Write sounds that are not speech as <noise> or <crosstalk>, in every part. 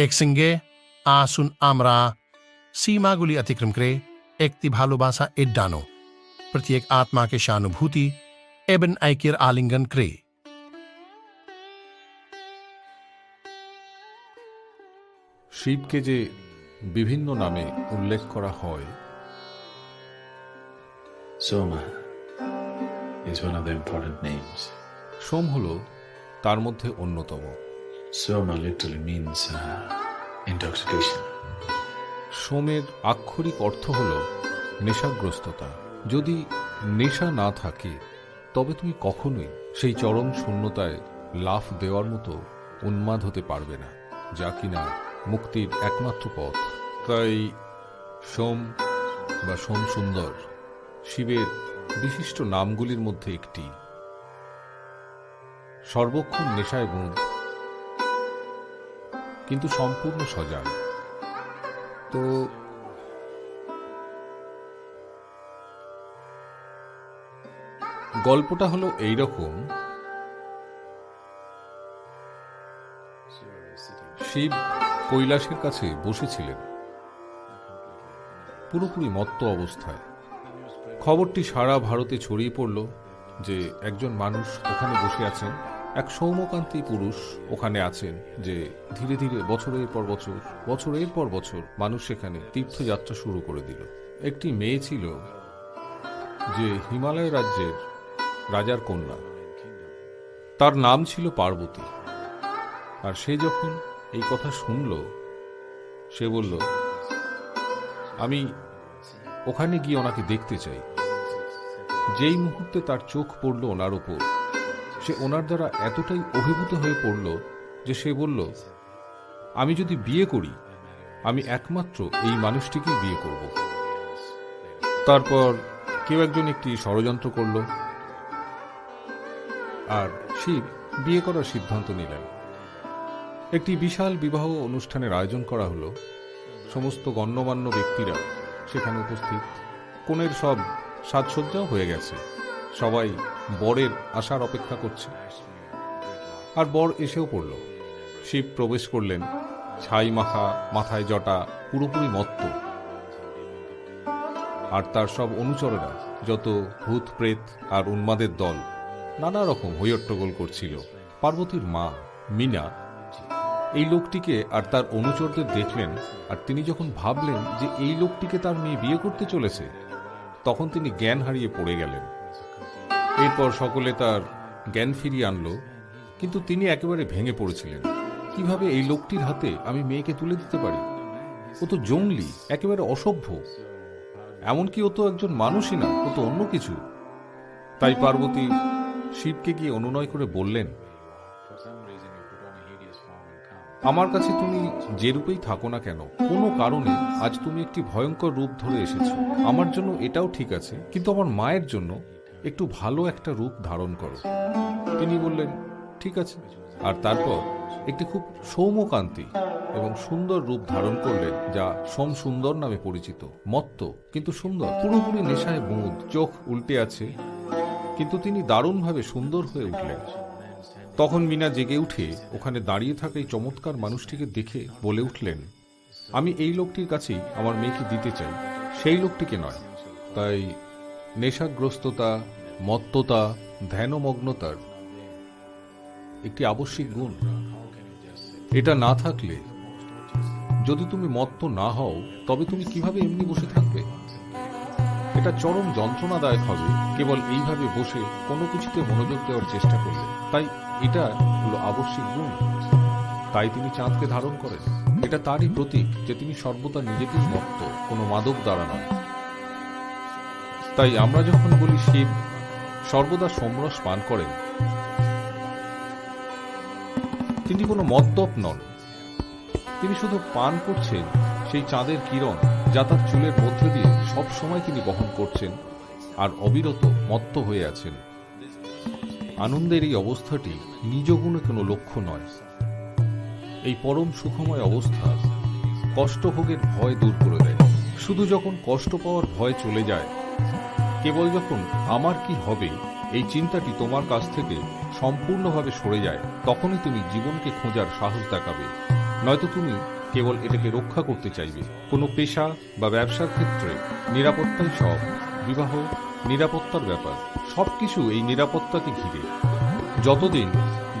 একসঙ্গে আসুন আমরা সীমাগুলি অতিক্রম করে একটি ভালোবাসা এড্ডানো। প্রত্যেক আত্মাকে সহানুভূতি এবং ঐক্যের আলিঙ্গন করে। শিবকে যে বিভিন্ন নামে উল্লেখ করা হয়। Soma is one of the important names. সোম হল তার মধ্যে অন্যতম। Literally means uh, intoxication. সোমের আক্ষরিক অর্থ হল নেশাগ্রস্ততা। যদি নেশা না থাকে তবে তুমি কখনোই সেই চরম শূন্যতায় লাফ দেওয়ার মতো উন্মাদ হতে পারবে না যা কিনা মুক্তির একমাত্র পথ। তাই সোম বা সোম সুন্দর শিবের বিশিষ্ট নামগুলির মধ্যে একটি। সর্বক্ষণ নেশায় বুঁদ কিন্তু সম্পূর্ণ সজাগ। তো গল্পটা হলো এই রকম শিব কৈলাসের কাছে বসেছিলেন। পুরোপুরি মত্ত অবস্থায়। খবরটি সারা ভারতে ছড়িয়ে পড়ল যে একজন মানুষ ওখানে বসে আছেন। এক সৌমকান্তি পুরুষ ওখানে আছেন যে ধীরে ধীরে বছরের পর বছর, বছরের পর বছর মানুষ সেখানে তীর্থযাত্রা শুরু করে দিল। একটি মেয়ে ছিল যে হিমালয় রাজ্যের রাজার কন্যা। তার নাম ছিল পার্বতী। আর সে যখন এই কথা শুনল, সে বলল, আমি ওখানে গিয়ে ওনাকে দেখতে চাই। যেই মুহূর্তে তার চোখ পড়ল ওনার ওপর সে ওনার দ্বারা এতটাই অভিভূত হয়ে পড়ল যে সে বলল, আমি যদি বিয়ে করি, আমি একমাত্র এই মানুষটিকেই বিয়ে করব। তারপর কেউ একজন একটি ষড়যন্ত্র করল আর শিব বিয়ে করার সিদ্ধান্ত নিলেন। একটি বিশাল বিবাহ অনুষ্ঠানের আয়োজন করা হলো। সমস্ত গণ্যমান্য ব্যক্তিরা সেখানে উপস্থিত। কোণের সব সাজসজ্জাও হয়ে গেছে। সবাই বরের আসার অপেক্ষা করছে। আর বর এসেও পড়ল। শিব প্রবেশ করলেন। ছাই মাখা, মাথায় জটা, পুরোপুরি মত্ত। আর তার সব অনুচরেরা, যত ভূত, প্রেত আর উন্মাদের দল, নানা রকম হৈয়ট্টগোল করছিল। পার্বতীর মা, মিনা, এই লোকটিকে আর তার অনুচরদের দেখলেন আর তিনি যখন ভাবলেন যে এই লোকটিকে তার মেয়ে বিয়ে করতে চলেছে, তখন তিনি জ্ঞান হারিয়ে পড়ে গেলেন। এরপর সকলে তার জ্ঞান ফিরিয়ে আনলো, কিন্তু তিনি একেবারে ভেঙে পড়েছিলেন। কীভাবে এই লোকটির হাতে আমি মেয়েকে তুলে দিতে পারি? ও তো জঙ্গলি, একেবারে অসভ্য। এমনকি ও তো একজন মানুষই না, ও তো অন্য কিছু। তাই পার্বতী শিবকে গিয়ে অনুনয় করে বললেন, আমার কাছে তুমি যে রূপেই থাকো না কেন, কোনো কারণে আজ তুমি একটি ভয়ঙ্কর রূপ ধরে এসেছ। আমার জন্য এটাও ঠিক আছে, কিন্তু আমার মায়ের জন্য একটু ভালো একটা রূপ ধারণ করো। তিনি বললেন, ঠিক আছে। আর তারপর একটি খুব সৌম্যকান্তি এবং সুন্দর রূপ ধারণ করলেন, যা সোম সুন্দর নামে পরিচিত, মত্ত কিন্তু সুন্দর। পুরোপুরি নেশায় বুঁদ চোখ উল্টে আছে, কিন্তু তিনি দারুণভাবে সুন্দর হয়ে উঠলেন। তখন মিনা জেগে উঠে ওখানে দাঁড়িয়ে থাকা এই চমৎকার মানুষটিকে দেখে বলে উঠলেন, আমি এই লোকটির কাছেই আমার মেয়েকে দিতে চাই। সেই লোকটিকে নয়, তাই নেশাগ্রস্ততা, মত্ততা, ধ্যানমগ্নতার একটি আবশ্যিক গুণ। এটা না থাকলে যদি তুমি মত্ত না হও, তবে তুমি কীভাবে এমনি বসে থাকবে? এটা চরম যন্ত্রণাদায়ক হবে, কেবল এইভাবে বসে কোনো কিছুতে মনোযোগ দেওয়ার চেষ্টা করলে। তাই এটা হলো আবশ্যিক গুণ। তাই তিনি চাঁদকে ধারণ করেন। এটা তারই প্রতীক যে তিনি সর্বদা নিজেকেই মত্ত, কোনো মাদক দ্বারা নয়। তাই আমরা যখন বলি শিব, সর্বদা সমরস পান করেন। তিনি কোনো মদ্যপ নন। তিনি শুধু পান করছেন সেই চাঁদের কিরণ যা তার চুলের মধ্যে দিয়ে সব সময় তিনি বহন করছেন আর অবিরত মত্ত হয়ে আছেন। আনন্দের এই অবস্থাটি নিজ গুণে কোনো লক্ষ্য নয়। এই পরম সুখময় অবস্থা কষ্টভোগের ভয় দূর করে দেয়। শুধু যখন কষ্ট পাওয়ার ভয় চলে যায় কেবল যখন আমার কি হবে, এই চিন্তাটি তোমার কাছ থেকে সম্পূর্ণভাবে সরে যায়, তখনই তুমি জীবনকে খোঁজার সাহস দেখাবে। নয়তো তুমি কেবল এটাকে রক্ষা করতে চাইবে। কোনো পেশা বা ব্যবসার ক্ষেত্রে নিরাপত্তাই সব। বিবাহ, নিরাপত্তার ব্যাপার, সবকিছু এই নিরাপত্তাকে ঘিরে। যতদিন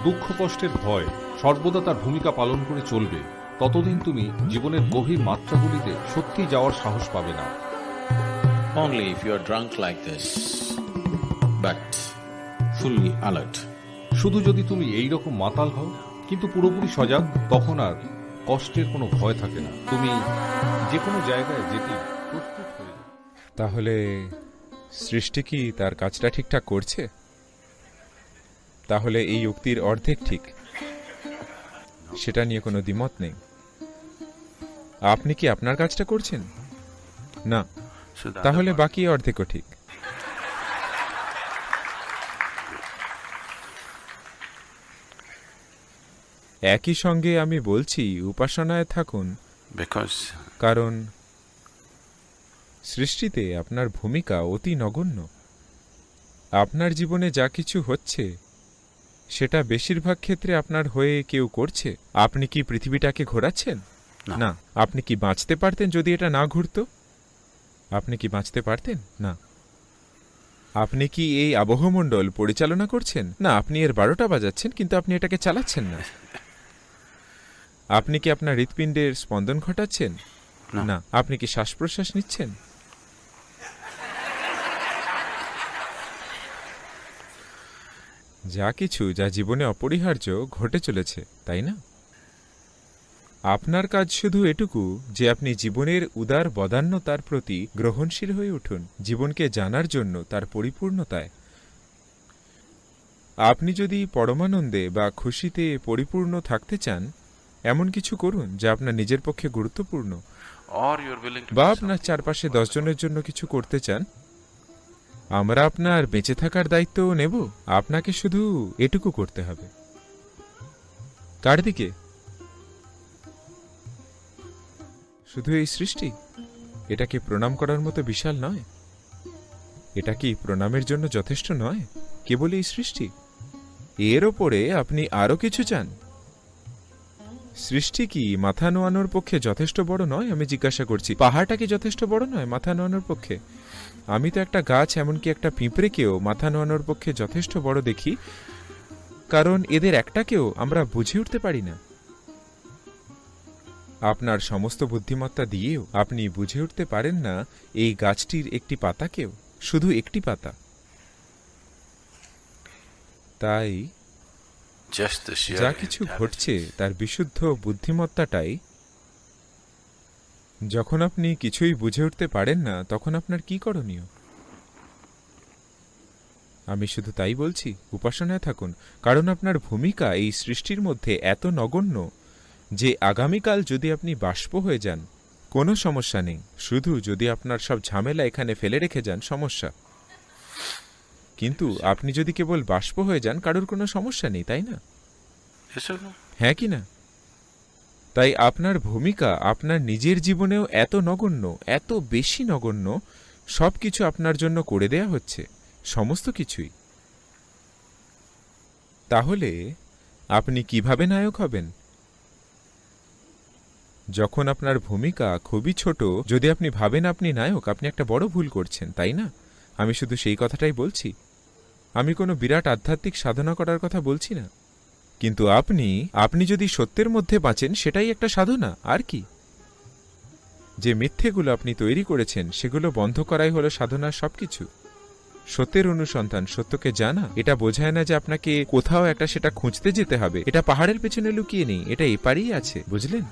দুঃখ, কষ্টের ভয় সর্বদা তার ভূমিকা পালন করে চলবে, ততদিন তুমি জীবনের গভীর মাত্রাগুলিতে সত্যি যাওয়ার সাহস পাবে না। Only if you are drunk like this, but fully alert. শুধু যদি তুমি এই রকম মাতাল হও কিন্তু পুরোপুরি সজাগ তখন আর কষ্টের কোনো ভয় থাকে না। তুমি যে কোনো জায়গায় যেতে প্রস্তুত হয়ে। তাহলে সৃষ্টি কি তার কাজটা ঠিকঠাক করছে? তাহলে এই উক্তির অর্ধেক ঠিক। সেটা নিয়ে কোনো দ্বিমত নেই। আপনি কি আপনার কাজটা করছেন? না। তাহলে বাকি অর্ধেকও ঠিক। একই সঙ্গে আমি বলছি উপাসনায় থাকুন। কারণ সৃষ্টিতে আপনার ভূমিকা অতি নগণ্য। আপনার জীবনে যা কিছু হচ্ছে সেটা বেশিরভাগ ক্ষেত্রে আপনার হয়ে কেউ করছে। আপনি কি পৃথিবীটাকে ঘোরাচ্ছেন? না। না। আপনি কি বাঁচতে পারতেন যদি এটা না ঘুরতো? আপনি কি বাঁচতে পারতেন? না। আপনি কি এই আবহমণ্ডল পরিচালনা করছেন? না আপনি এর বারোটা বাজাচ্ছেন কিন্তু আপনি এটাকে চালাচ্ছেন না। আপনি কি আপনার হৃৎপিণ্ডের স্পন্দন ঘটাচ্ছেন? না। না। আপনি কি শ্বাস প্রশ্বাস নিচ্ছেন? যা কিছু যা জীবনে অপরিহার্য ঘটে চলেছে তাই না? আপনার কাজ শুধু এটুকু যে আপনি জীবনের উদার বদান্যতার প্রতি গ্রহণশীল হয়ে উঠুন জীবনকে জানার জন্য তার পরিপূর্ণতায়। আপনি যদি পরমানন্দে বা খুশিতে পরিপূর্ণ থাকতে চান এমন কিছু করুন যা আপনার নিজের পক্ষে গুরুত্বপূর্ণ। বা আপনার চারপাশে দশজনের জন্য কিছু করতে চান। আমরা আপনার বেঁচে থাকার দায়িত্ব নেব। আপনাকে শুধু এটুকু করতে হবে। কার দিকে? শুধু এই সৃষ্টি? এটা কি প্রণাম করার মতো বিশাল নয়? এটা কি প্রণামের জন্য যথেষ্ট নয়? কেবল এই সৃষ্টি? এর ওপরে আপনি আরও কিছু চান? সৃষ্টি কি মাথা নোয়ানোর পক্ষে যথেষ্ট বড় নয়? আমি জিজ্ঞাসা করছি। পাহাড়টা কি যথেষ্ট বড় নয় মাথা নোয়ানোর পক্ষে? আমি তো একটা গাছ, এমনকি একটা পিঁপড়েকেও মাথা নোয়ানোর পক্ষে যথেষ্ট বড় দেখি। কারণ এদের একটাকেও আমরা বুঝে উঠতে পারি না। আপনার সমস্ত বুদ্ধিমত্তা দিয়েও আপনি বুঝে উঠতে পারেন না এই গাছটির একটি পাতাকেও শুধু একটি পাতা। তাই যা কিছু ঘটছে তার বিশুদ্ধ বুদ্ধিমত্তাটাই যখন আপনি কিছুই বুঝে উঠতে পারেন না তখন আপনার কি করণীয়? আমি শুধু তাই বলছি উপাসনায় থাকুন কারণ আপনার ভূমিকা এই সৃষ্টির মধ্যে এত নগণ্য। যে আগামীকাল যদি আপনি বাষ্প হয়ে যান, কোনো সমস্যা নেই। শুধু যদি আপনার সব ঝামেলা এখানে ফেলে রেখে যান, সমস্যা। কিন্তু আপনি যদি কেবল বাষ্প হয়ে যান, কারোর কোনো সমস্যা নেই, তাই না? হ্যাঁ কি না? তাই আপনার ভূমিকা, আপনার নিজের জীবনেও এত নগণ্য, এত বেশি নগণ্য সব কিছু আপনার জন্য করে দেয়া হচ্ছে, সমস্ত কিছুই। তাহলে আপনি কীভাবে নায়ক হবেন? যখন আপনার ভূমিকা খুবই ছোট, যদি আপনি ভাবেন আপনি নায়ক, আপনি একটা বড় ভুল করছেন, তাই না? আমি শুধু সেই কথাটাই বলছি। আমি কোনো বিরাট আধ্যাত্মিক সাধনা করার কথা বলছি না। কিন্তু আপনি আপনি যদি সত্যের মধ্যে বাঁচেন, সেটাই একটা সাধনা, আর কি? যে মিথ্যেগুলো আপনি তৈরি করেছেন, সেগুলো বন্ধ করাই হলো সাধনার সবকিছু। সত্যের অনুসন্ধান, সত্যকে জানা, এটা বোঝায় না যে আপনাকে কোথাও একটা সেটা খুঁজতে যেতে হবে। এটা পাহাড়ের পেছনে লুকিয়ে নেই, এটা এপারেই আছে, বুঝলেন?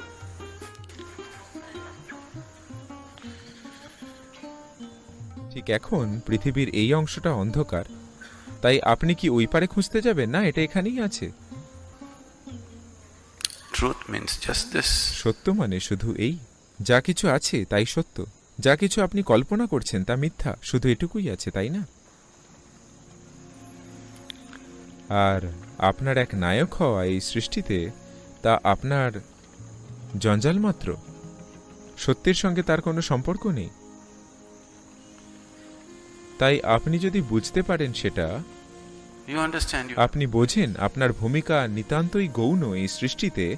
ঠিক এখন পৃথিবীর এই অংশটা অন্ধকার। তাই আপনি কি ওই পারে খুঁজতে যাবেন না? এটা এখানেই আছে. সত্য মানে শুধু এই। যা কিছু আছে তাই সত্য। যা কিছু আপনি কল্পনা করছেন তা মিথ্যা। শুধু এটুকুই আছে তাই না? আর আপনার এক নায়ক হওয়া এই সৃষ্টিতে তা আপনার জঞ্জাল মাত্র। সত্যের সঙ্গে তার কোনো সম্পর্ক নেই। তাই আপনি যদি বুঝতে পারেন সেটা আপনি বোঝেন আপনার ভূমিকা নিতান্তই গৌণ এই সৃষ্টিতে।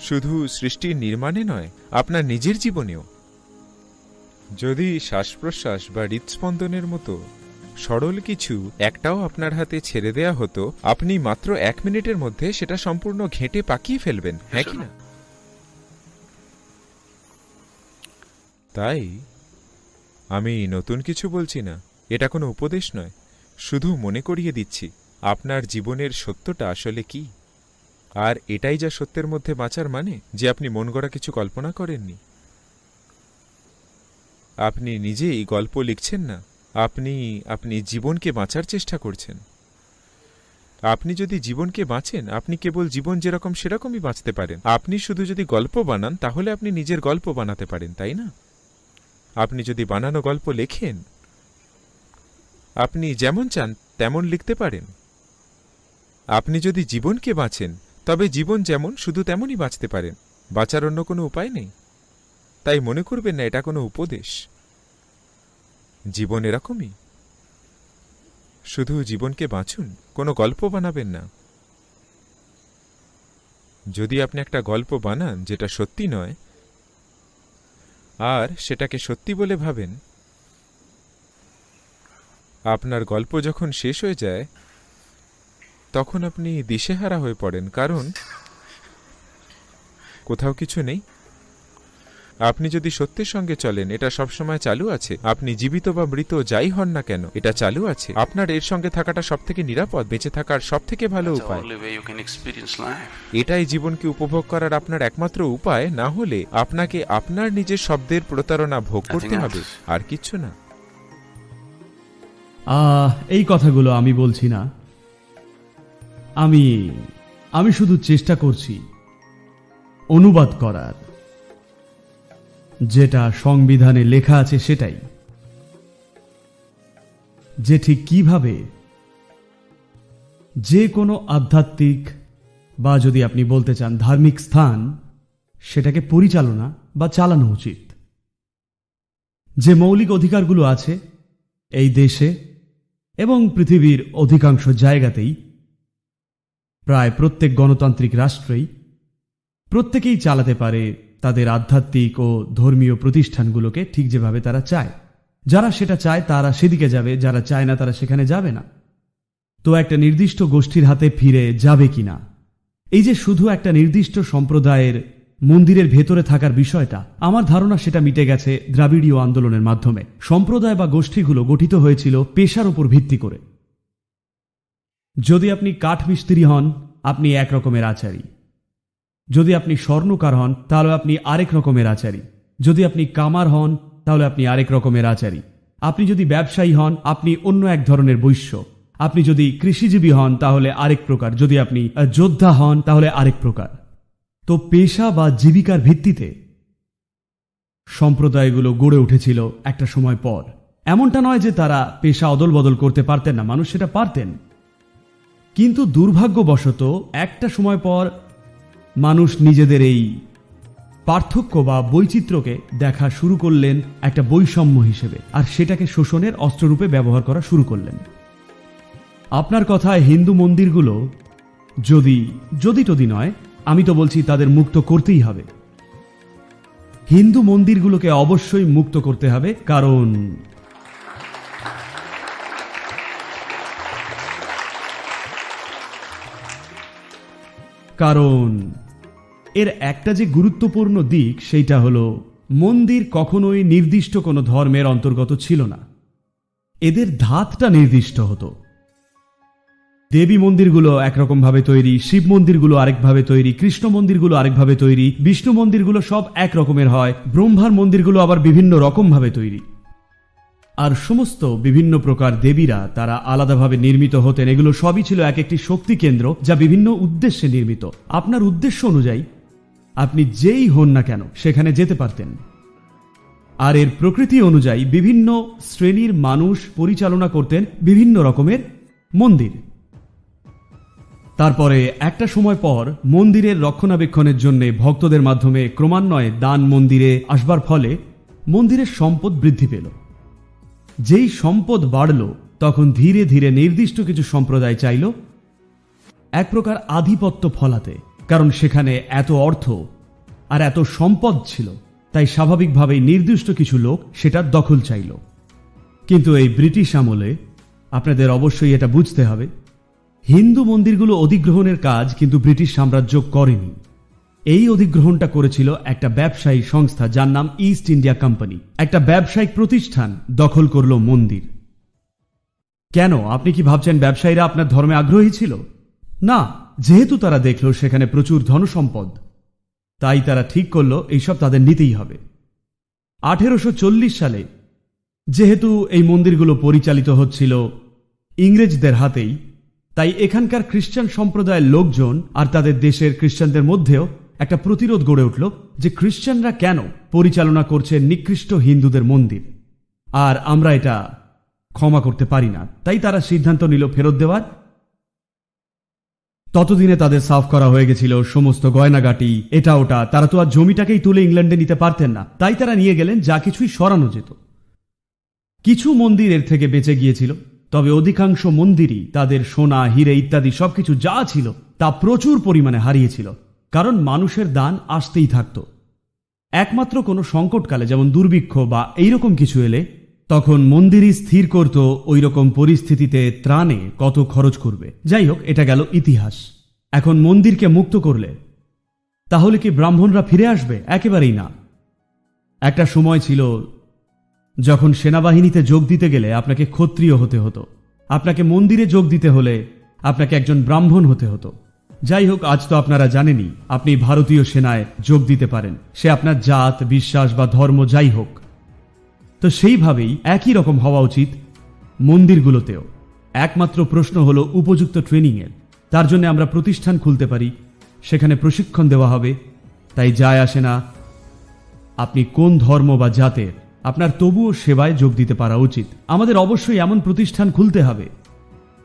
শুধু সৃষ্টির নির্মাণে নয় আপনার নিজের জীবনেও। যদি শ্বাস প্রশ্বাস বা হৃদস্পন্দনের মতো সরল কিছু একটাও আপনার হাতে ছেড়ে দেয়া হতো আপনি মাত্র এক মিনিটের মধ্যে সেটা সম্পূর্ণ ঘেঁটে পাকিয়ে ফেলবেন হ্যাঁ কি না? তাই আমি নতুন কিছু বলছি না। এটা কোনো উপদেশ নয়। শুধু মনে করিয়ে দিচ্ছি, আপনার জীবনের সত্যটা আসলে কি? আর এটাই যা সত্যের মধ্যে বাঁচার মানে যে আপনি মন গড়া কিছু কল্পনা করেননি। আপনি নিজেই গল্প লিখছেন না, আপনি আপনি জীবনকে বাঁচার চেষ্টা করছেন। আপনি যদি জীবনকে বাঁচেন, আপনি কেবল জীবন যেরকম সেরকমই বাঁচতে পারেন। আপনি শুধু যদি গল্প বানান, তাহলে আপনি নিজের গল্প বানাতে পারেন, তাই না? আপনি যদি বানানো গল্প লেখেন আপনি যেমন চান তেমন লিখতে পারেন। আপনি যদি জীবনকে বাঁচেন, তবে জীবন যেমন, শুধু তেমনই বাঁচতে পারেন। বাঁচার অন্য কোনো উপায় নেই। তাই মনে করবেন না, এটা কোনো উপদেশ। জীবন এরকমই। শুধু জীবনকে বাঁচুন, কোনো গল্প বানাবেন না। যদি আপনি একটা গল্প বানান যেটা সত্যি নয়, আর সেটাকে সত্যি বলে ভাবেন আপনার গল্প যখন শেষ হয়ে যায় তখন আপনি দিশেহারা হয়ে পড়েন। কারণ কোথাও কিছু নেই। আপনি যদি সত্যের সঙ্গে চলেন এটা সবসময় চালু আছে। আপনি জীবিত বা মৃত যাই হন না কেন এটা চালু আছে। আপনার এর সঙ্গে থাকাটা সব থেকে নিরাপদ বেঁচে থাকার সব থেকে ভালো উপায়. এটাই জীবনকে উপভোগ করার আপনার একমাত্র উপায় না হলে আপনাকে আপনার নিজের শব্দের প্রতারণা ভোগ করতে হবে আর কিচ্ছু না। এই কথাগুলো আমি বলছি না। আমি আমি শুধু চেষ্টা করছি অনুবাদ করার। যেটা সংবিধানে লেখা আছে সেটাই। যে ঠিক কীভাবে যে কোনো আধ্যাত্মিক বা যদি আপনি বলতে চান ধার্মিক স্থান, সেটাকে পরিচালনা বা চালানো উচিত। যে মৌলিক অধিকারগুলো আছে, এই দেশে এবং পৃথিবীর অধিকাংশ জায়গাতেই, প্রায় প্রত্যেক গণতান্ত্রিক রাষ্ট্রেই প্রত্যেকেই চালাতে পারে তাদের আধ্যাত্মিক ও ধর্মীয় প্রতিষ্ঠানগুলোকে ঠিক যেভাবে তারা চায়। যারা সেটা চায়, তারা সেদিকে যাবে, যারা চায় না, তারা সেখানে যাবে না। তো একটা নির্দিষ্ট গোষ্ঠীর হাতে ফিরে যাবে কিনা? এই যে শুধু একটা নির্দিষ্ট সম্প্রদায়ের মন্দিরের ভেতরে থাকার বিষয়টা, আমার ধারণা সেটা মিটে গেছে দ্রাবিড়ীয় আন্দোলনের মাধ্যমে। সম্প্রদায় বা গোষ্ঠীগুলো গঠিত হয়েছিল পেশার উপর ভিত্তি করে। যদি আপনি কাঠ মিস্ত্রি হন, আপনি এক রকমের আচারী। যদি আপনি স্বর্ণকার হন, তাহলে আপনি আরেক রকমের আচারী। যদি আপনি কামার হন, তাহলে আপনি আরেক রকমের আচারী। আপনি যদি ব্যবসায়ী হন, আপনি অন্য এক ধরনের বৈশ্য। আপনি যদি কৃষিজীবী হন, তাহলে আরেক প্রকার। যদি আপনি যোদ্ধা হন, তাহলে আরেক প্রকার। তো পেশা বা জীবিকার ভিত্তিতে সম্প্রদায়গুলো গড়ে উঠেছিল একটা সময় পর। এমনটা নয় যে তারা পেশা অদল বদল করতে পারতেন না, মানুষ সেটা পারতেন। কিন্তু দুর্ভাগ্যবশত একটা সময় পর মানুষ নিজেদের এই পার্থক্য বা বৈচিত্র্যকে দেখা শুরু করলেন একটা বৈষম্য হিসেবে, আর সেটাকে শোষণের অস্ত্ররূপে ব্যবহার করা শুরু করলেন। আপনার কথায় হিন্দু মন্দিরগুলো যদি যদি টদি নয় আমি তো বলছি, তাদের মুক্ত করতেই হবে। হিন্দু মন্দিরগুলোকে অবশ্যই মুক্ত করতে হবে, কারণ কারণ এর একটা যে গুরুত্বপূর্ণ দিক, সেইটা হলো, মন্দির কখনোই নির্দিষ্ট কোনো ধর্মের অন্তর্গত ছিল না। এদের ধাতটা নির্দিষ্ট হতো। দেবী মন্দিরগুলো একরকম ভাবে তৈরি, শিব মন্দিরগুলো আরেকভাবে তৈরি, কৃষ্ণ মন্দিরগুলো আরেকভাবে তৈরি, বিষ্ণু মন্দিরগুলো সব এক রকমের হয়, ব্রহ্মার মন্দিরগুলো আবার বিভিন্ন রকম ভাবে তৈরি। আর সমস্ত বিভিন্ন প্রকার দেবীরা তারা আলাদাভাবে নির্মিত হতেন। এগুলো সবই ছিল এক একটি শক্তি কেন্দ্র যা বিভিন্ন উদ্দেশ্যে নির্মিত। আপনার উদ্দেশ্য অনুযায়ী আপনি যেই হন না কেন সেখানে যেতে পারতেন। আর এর প্রকৃতি অনুযায়ী বিভিন্ন শ্রেণির মানুষ পরিচালনা করতেন বিভিন্ন রকমের মন্দির। তারপরে একটা সময় পর মন্দিরের রক্ষণাবেক্ষণের জন্য ভক্তদের মাধ্যমে ক্রমান্বয়ে দান মন্দিরে আসবার ফলে মন্দিরের সম্পদ বৃদ্ধি পেল। যেই সম্পদ বাড়ল, তখন ধীরে ধীরে নির্দিষ্ট কিছু সম্প্রদায় চাইল এক প্রকার আধিপত্য ফলাতে, কারণ সেখানে এত অর্থ আর এত সম্পদ ছিল, তাই স্বাভাবিকভাবেই নির্দিষ্ট কিছু লোক সেটার দখল চাইল। কিন্তু এই ব্রিটিশ আমলে আপনাদের অবশ্যই এটা বুঝতে হবে হিন্দু মন্দিরগুলো অধিগ্রহণের কাজ কিন্তু ব্রিটিশ সাম্রাজ্য করেনি। এই অধিগ্রহণটা করেছিল একটা ব্যবসায়ী সংস্থা যার নাম ইস্ট ইন্ডিয়া কোম্পানি একটা ব্যবসায়িক প্রতিষ্ঠান দখল করল মন্দির। কেন? আপনি কি ভাবছেন ব্যবসায়ীরা আপনার ধর্মে আগ্রহী ছিল? না, যেহেতু তারা দেখল সেখানে প্রচুর ধনসম্পদ, তাই তারা ঠিক করল এইসব তাদের নিতেই হবে। আঠেরোশো চল্লিশ সালে যেহেতু এই মন্দিরগুলো পরিচালিত হচ্ছিল ইংরেজদের হাতেই তাই এখানকার খ্রিস্টান সম্প্রদায়ের লোকজন আর তাদের দেশের খ্রিস্টানদের মধ্যেও একটা প্রতিরোধ গড়ে উঠল যে খ্রিস্টানরা কেন পরিচালনা করছে নিকৃষ্ট হিন্দুদের মন্দির। আর আমরা এটা ক্ষমা করতে পারি না। তাই তারা সিদ্ধান্ত নিল ফেরত দেওয়ার। ততদিনে তাদের সাফ করা হয়ে গেছিল সমস্ত গয়নাগাটি। এটা ওটা। তারা তো আর জমিটাকেই তুলে ইংল্যান্ডে নিতে পারতেন না। তাই তারা নিয়ে গেলেন যা কিছুই সরানো যেত। কিছু মন্দির এর থেকে বেঁচে গিয়েছিল। তবে অধিকাংশ মন্দিরই তাদের সোনা, হিরে ইত্যাদি সবকিছু যা ছিল তা প্রচুর পরিমাণে হারিয়েছিল, কারণ মানুষের দান আসতেই থাকত। একমাত্র কোনো সংকটকালে যেমন দুর্ভিক্ষ বা এইরকম কিছু এলে, তখন মন্দিরই স্থির করত ওই রকম পরিস্থিতিতে ত্রাণে কত খরচ করবে। যাই হোক, এটা গেল ইতিহাস। এখন মন্দিরকে মুক্ত করলে, তাহলে কি ব্রাহ্মণরা ফিরে আসবে? একেবারেই না। একটা সময় ছিল যখন সেনাবাহিনীতে যোগ দিতে গেলে আপনাকে ক্ষত্রিয় হতে হতো। আপনাকে মন্দিরে যোগ দিতে হলে আপনাকে একজন ব্রাহ্মণ হতে হতো। যাই হোক, আজ তো আপনারা জানেনই, আপনি ভারতীয় সেনায় যোগ দিতে পারেন। সে আপনার জাত, বিশ্বাস বা ধর্ম যাই হোক। তো সেইভাবেই একই রকম হওয়া উচিত মন্দিরগুলোতেও। একমাত্র প্রশ্ন হলো উপযুক্ত ট্রেনিংয়ের। তার জন্য আমরা প্রতিষ্ঠান খুলতে পারি, সেখানে প্রশিক্ষণ দেওয়া হবে। তাই যায় আসে না। আপনি কোন ধর্ম বা জাতের আপনার তবুও সেবায় যোগ দিতে পারা উচিত। আমাদের অবশ্যই এমন প্রতিষ্ঠান খুলতে হবে,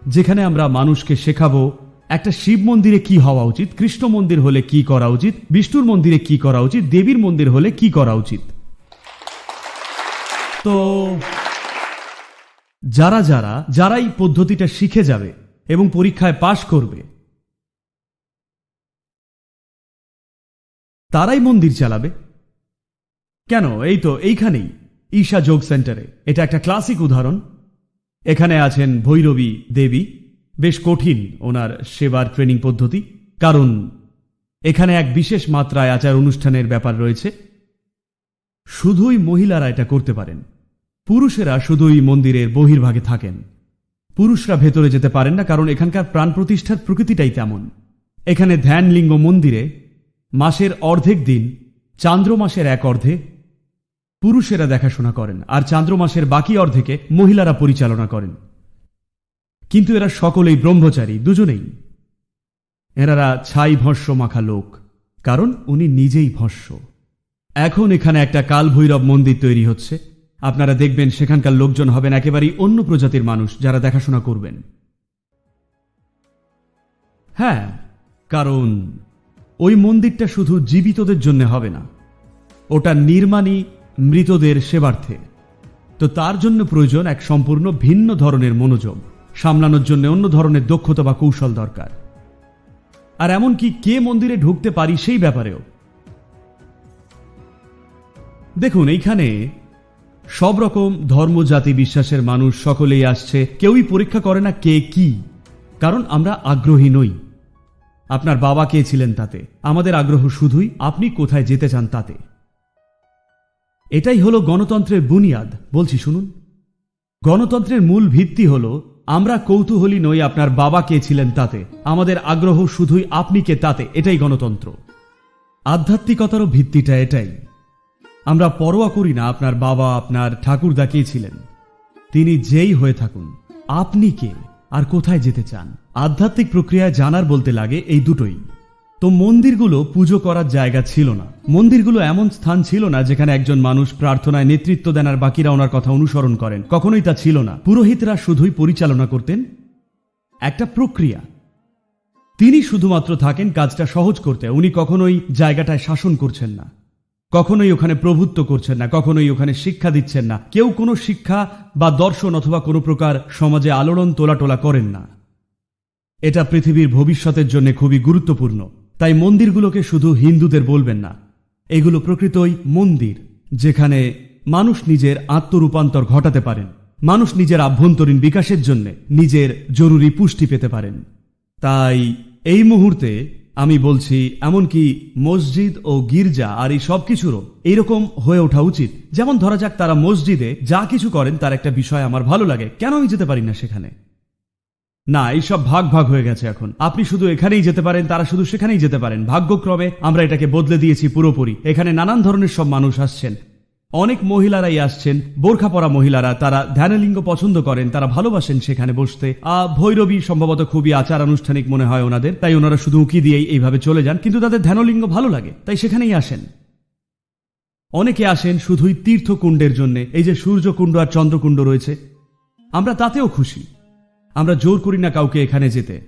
যেখানে আমরা মানুষকে শেখাবো একটা শিব মন্দিরে কি হওয়া উচিত, কৃষ্ণ মন্দির হলে কি করা উচিত, বিষ্ণুর মন্দিরে কি করা উচিত, দেবীর মন্দির হলে কি করা উচিত। তো যারা যারা যারা এই পদ্ধতিটা শিখে যাবে এবং পরীক্ষায় পাশ করবে, তারাই মন্দির চালাবে। কেন? এই তো, এইখানেই। ঈশা যোগ সেন্টারে। এটা একটা ক্লাসিক উদাহরণ। এখানে আছেন ভৈরবী দেবী। বেশ কঠিন ওনার সেবার ট্রেনিং পদ্ধতি, কারণ এখানে এক বিশেষ মাত্রায় আচার অনুষ্ঠানের ব্যাপার রয়েছে। শুধুই মহিলারা এটা করতে পারেন। পুরুষেরা শুধুই মন্দিরের বহির্ভাগে থাকেন। পুরুষরা ভেতরে যেতে পারেন না, কারণ এখানকার প্রাণ প্রতিষ্ঠার প্রকৃতিটাই তেমন। এখানে ধ্যানলিঙ্গ মন্দিরে মাসের অর্ধেক দিন, চান্দ্র মাসের এক অর্ধে পুরুষেরা দেখাশোনা করেন, আর চান্দ্র মাসের বাকি অর্ধেকে মহিলারা পরিচালনা করেন। কিন্তু এরা সকলেই ব্রহ্মচারী, দুজনেই। এনারা ছাই ভস্য মাখা লোক, কারণ উনি নিজেই ভস্য। এখন এখানে একটা কালভৈরব মন্দির তৈরি হচ্ছে। আপনারা দেখবেন সেখানকার লোকজন হবেন একেবারেই অন্য প্রজাতির মানুষ যারা দেখাশোনা করবেন। হ্যাঁ কারণ ওই মন্দিরটা শুধু জীবিতদের জন্য হবে না। ওটা নির্মাণী মৃতদের সেবার্থে। তো তার জন্য প্রয়োজন এক সম্পূর্ণ ভিন্ন ধরনের মনোযোগ। সামলানোর জন্য অন্য ধরনের দক্ষতা বা কৌশল দরকার। আর এমনকি কে মন্দিরে ঢুকতে পারি সেই ব্যাপারেও। দেখুন, এইখানে সব রকম ধর্ম, জাতি, বিশ্বাসের মানুষ সকলেই আসছে। কেউই পরীক্ষা করে না কে কি। কারণ আমরা আগ্রহী নই। আপনার বাবা কে ছিলেন তাতে? আমাদের আগ্রহ শুধুই আপনি কোথায় যেতে চান তাতে। এটাই হলো গণতন্ত্রের বুনিয়াদ। বলছি, শুনুন। গণতন্ত্রের মূল ভিত্তি হলো, আমরা কৌতূহলী নই আপনার বাবা কে ছিলেন তাতে। আমাদের আগ্রহ শুধুই আপনি কে তাতে। এটাই গণতন্ত্র। আধ্যাত্মিকতারও ভিত্তিটা এটাই। আমরা পরোয়া করি না আপনার বাবা, আপনার ঠাকুরদা কে ছিলেন। তিনি যেই হয়ে থাকুন, আপনি কে আর কোথায় যেতে চান? আধ্যাত্মিক প্রক্রিয়ায় জানার বলতে লাগে এই দুটোই। তো মন্দিরগুলো পুজো করার জায়গা ছিল না। মন্দিরগুলো এমন স্থান ছিল না যেখানে একজন মানুষ প্রার্থনায় নেতৃত্ব দেন আর বাকিরা ওনার কথা অনুসরণ করেন। কখনোই তা ছিল না। পুরোহিতরা শুধুই পরিচালনা করতেন। একটা প্রক্রিয়া। তিনি শুধুমাত্র থাকেন কাজটা সহজ করতে। উনি কখনোই জায়গাটায় শাসন করছেন না। কখনোই ওখানে প্রভুত্ব করছেন না। কখনোই ওখানে শিক্ষা দিচ্ছেন না। কেউ কোনো শিক্ষা বা দর্শন অথবা কোনো প্রকার সমাজে আলোড়ন তোলাটোলা করেন না। এটা পৃথিবীর ভবিষ্যতের জন্য খুবই গুরুত্বপূর্ণ। তাই মন্দিরগুলোকে শুধু হিন্দুদের বলবেন না। এগুলো প্রকৃতই মন্দির, যেখানে মানুষ নিজের আত্মরূপান্তর ঘটাতে পারেন, মানুষ নিজের আভ্যন্তরীণ বিকাশের জন্য নিজের জরুরি পুষ্টি পেতে পারেন। তাই এই মুহূর্তে আমি বলছি, এমনকি মসজিদ ও গির্জা আর এই সব কিছুরও এইরকম হয়ে ওঠা উচিত। যেমন ধরা যাক তারা মসজিদে যা কিছু করেন, তার একটা বিষয় আমার ভালো লাগে। কেন আমি যেতে পারি না সেখানে? না, এইসব ভাগ ভাগ হয়ে গেছে এখন। আপনি শুধু এখানেই যেতে পারেন, তারা শুধু সেখানেই যেতে পারেন। ভাগ্যক্রমে আমরা এটাকে বদলে দিয়েছি পুরোপুরি। এখানে নানান ধরনের সব মানুষ আসছেন। অনেক মহিলারাই আসছেন বোরখা পরা মহিলারা, তারা ধ্যানলিঙ্গ পছন্দ করেন, তারা ভালোবাসেন সেখানে বসতে। ভৈরবী সম্ভবত খুবই আচার আনুষ্ঠানিক মনে হয় ওনাদের, তাই ওনারা শুধু উঁকি দিয়েই এইভাবে চলে যান, কিন্তু তাদের ধ্যানলিঙ্গ ভালো লাগে, তাই সেখানেই আসেন। অনেকে আসেন শুধুই তীর্থকুণ্ডের জন্য, এই যে সূর্যকুণ্ড আর চন্দ্রকুণ্ড রয়েছে, আমরা তাতেও খুশি। আমরা জোর করি না কাউকে এখানে যেতে।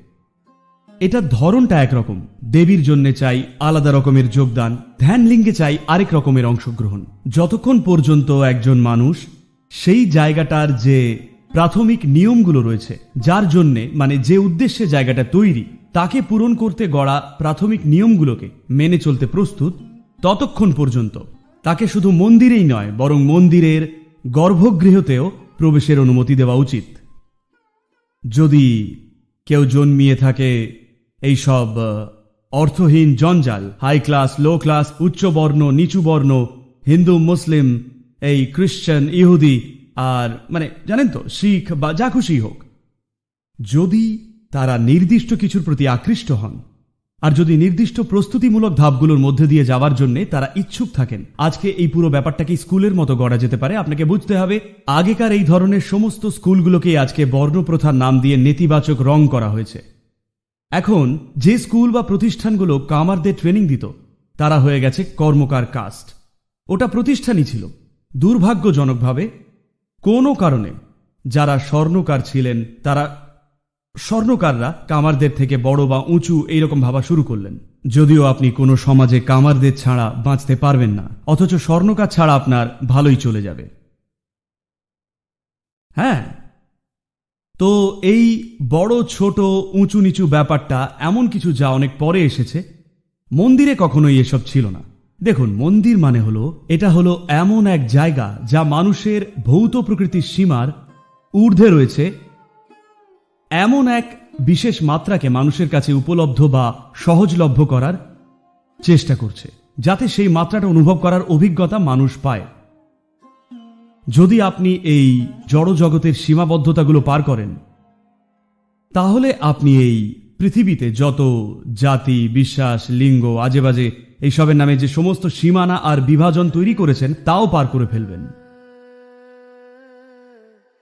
এটা ধরনটা একরকম। দেবীর জন্য চাই আলাদা রকমের যোগদান, ধ্যান লিঙ্গে চাই আরেক রকমের অংশগ্রহণ। যতক্ষণ পর্যন্ত একজন মানুষ সেই জায়গাটার যে প্রাথমিক নিয়মগুলো রয়েছে, যার জন্যে মানে যে উদ্দেশ্যে জায়গাটা তৈরি, তাকে পূরণ করতে গড়া প্রাথমিক নিয়মগুলোকে মেনে চলতে প্রস্তুত, ততক্ষণ পর্যন্ত। তাকে শুধু মন্দিরেই নয়, বরং মন্দিরের গর্ভগৃহতেও প্রবেশের অনুমতি দেওয়া উচিত। যদি কেউ জন্মিয়ে থাকে এইসব সব অর্থহীন জঞ্জাল হাই ক্লাস লো ক্লাস উচ্চ বর্ণ, নিচু বর্ণ, হিন্দু, মুসলিম, এই খ্রিশ্চান ইহুদি আর মানে জানেন তো, শিখ বা যা খুশি হোক, যদি তারা নির্দিষ্ট কিছুর প্রতি আকৃষ্ট হন আর যদি নির্দিষ্ট প্রস্তুতিমূলক ধাপগুলোর মধ্যে দিয়ে যাওয়ার জন্য তারা ইচ্ছুক থাকেন, আজকে এই পুরো ব্যাপারটাকে স্কুলের মতো গড়া যেতে পারে। আপনাকে বুঝতে হবে, আগেকার এই ধরনের সমস্ত স্কুলগুলোকেই আজকে বর্ণপ্রথার নাম দিয়ে নেতিবাচক রং করা হয়েছে। এখন, যে স্কুল বা প্রতিষ্ঠানগুলো কামারদের ট্রেনিং দিত, তারা হয়ে গেছে কর্মকার কাস্ট। ওটা প্রতিষ্ঠানই ছিল। দুর্ভাগ্যজনকভাবে, কোনো কারণে যারা স্বর্ণকার ছিলেন, তারা স্বর্ণকাররা কামারদের থেকে বড় বা উঁচু এইরকম ভাবা শুরু করলেন। যদিও আপনি কোনো সমাজে কামারদের ছাড়া বাঁচতে পারবেন না, অথচ স্বর্ণকার ছাড়া আপনার ভালোই চলে যাবে। হ্যাঁ তো এই বড়, ছোট, উঁচু নিচু ব্যাপারটা এমন কিছু যা অনেক পরে এসেছে। মন্দিরে কখনোই এসব ছিল না। দেখুন, মন্দির মানে হলো, এটা হলো এমন এক জায়গা যা মানুষের ভৌত প্রকৃতির সীমার ঊর্ধ্বে রয়েছে এমন এক বিশেষ মাত্রাকে মানুষের কাছে উপলব্ধ বা সহজলভ্য করার চেষ্টা করছে, যাতে সেই মাত্রাটা অনুভব করার অভিজ্ঞতা মানুষ পায়। যদি আপনি এই জড় জগতের সীমাবদ্ধতাগুলো পার করেন, তাহলে আপনি এই পৃথিবীতে যত জাতি, বিশ্বাস, লিঙ্গ, আজেবাজে, এইসবের নামে যে সমস্ত সীমানা আর বিভাজন তৈরি করেছেন, তাও পার করে ফেলবেন।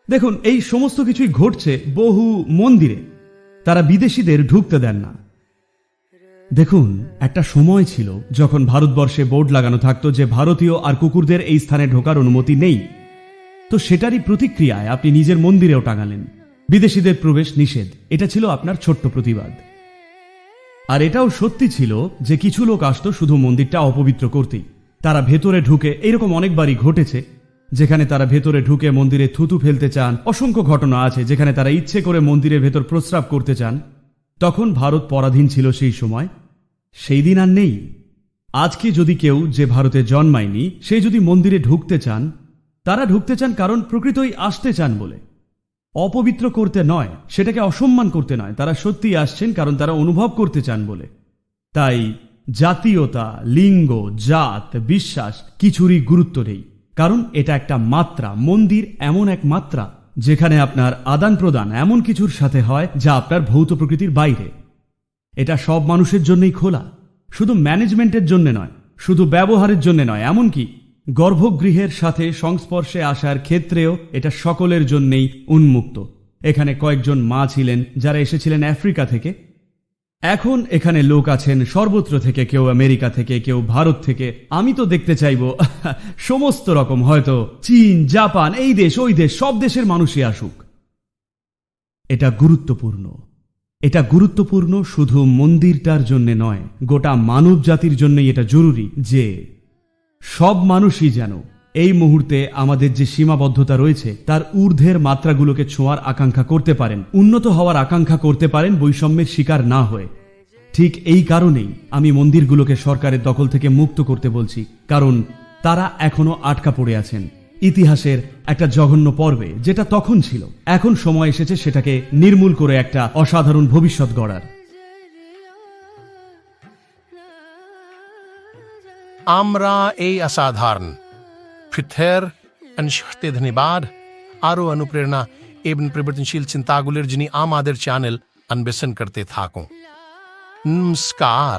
দেখুন, এই সমস্ত কিছুই ঘটছে বহু মন্দিরে। তারা বিদেশিদের ঢুকতে দেন না। দেখুন, একটা সময় ছিল যখন ভারতবর্ষে বোর্ড লাগানো থাকতো যে ভারতীয় আর কুকুরদের এই স্থানে ঢোকার অনুমতি নেই। তো সেটারই প্রতিক্রিয়ায় আপনি নিজের মন্দিরেও টাঙালেন। বিদেশিদের প্রবেশ নিষেধ। এটা ছিল আপনার ছোট্ট প্রতিবাদ। আর এটাও সত্যি ছিল যে কিছু লোক আসতো শুধু মন্দিরটা অপবিত্র করতেই। তারা ভেতরে ঢুকে এরকম অনেকবারই ঘটেছে যেখানে তারা ভেতরে ঢুকে মন্দিরে থুতু ফেলতে চান, অসংখ্য ঘটনা আছে যেখানে তারা ইচ্ছে করে মন্দিরের ভেতর প্রস্রাব করতে চান। তখন ভারত পরাধীন ছিল সেই সময়। সেই দিন আর নেই। আজকে যদি কেউ যে ভারতে জন্মায়নি, সে যদি মন্দিরে ঢুকতে চান, তারা ঢুকতে চান কারণ প্রকৃতই আসতে চান বলে। অপবিত্র করতে নয়, সেটাকে অসম্মান করতে নয়, তারা সত্যি আসছেন কারণ তারা অনুভব করতে চান বলে। তাই জাতীয়তা, লিঙ্গ, জাত, বিশ্বাস, কিছুরই গুরুত্ব নেই। কারণ এটা একটা মাত্রা, মন্দির এমন এক মাত্রা, যেখানে আপনার আদান প্রদান এমন কিছুর সাথে হয় যা আপনার ভৌত প্রকৃতির বাইরে। এটা সব মানুষের জন্যই খোলা, শুধু ম্যানেজমেন্টের জন্য নয়, শুধু ব্যবহারের জন্য নয়, এমনকি গর্ভগৃহের সাথে সংস্পর্শে আসার ক্ষেত্রেও এটা সকলের জন্যেই উন্মুক্ত। এখানে কয়েকজন মা ছিলেন যারা এসেছিলেন আফ্রিকা থেকে। এখন এখানে লোক আছেন সর্বত্র থেকে, কেউ আমেরিকা থেকে, কেউ ভারত থেকে। আমি তো দেখতে চাইব, <laughs> সমস্ত রকম, হয়তো চীন, জাপান, এই দেশ, ওই দেশ, সব দেশের মানুষই আসুক। এটা গুরুত্বপূর্ণ। এটা গুরুত্বপূর্ণ শুধু মন্দিরটার জন্য নয়, গোটা মানব জাতির জন্যই এটা জরুরি যে সব মানুষই যেন এই মুহূর্তে আমাদের যে সীমাবদ্ধতা রয়েছে, তার ঊর্ধ্বের মাত্রাগুলোকে ছোঁয়ার আকাঙ্ক্ষা করতে পারেন। উন্নত হওয়ার আকাঙ্ক্ষা করতে পারেন বৈষম্যের শিকার না হয়ে। ঠিক এই কারণেই আমি মন্দিরগুলোকে সরকারের দখল থেকে মুক্ত করতে বলছি, কারণ তারা এখনও আটকা পড়ে আছেন। ইতিহাসের একটা জঘন্য পর্বে, যেটা তখন ছিল, এখন সময় এসেছে সেটাকে নির্মূল করে একটা অসাধারণ ভবিষ্যৎ গড়ার। আমরা এই অসাধারণ ফিথের অনশতে ধন্যবাদ আরও অনুপ্রেরণা এবং পরিবর্তনশীল চিন্তাগুলির যিনি আমাদের চ্যানেল অন্বেষণ করতে থাকুন নমস্কার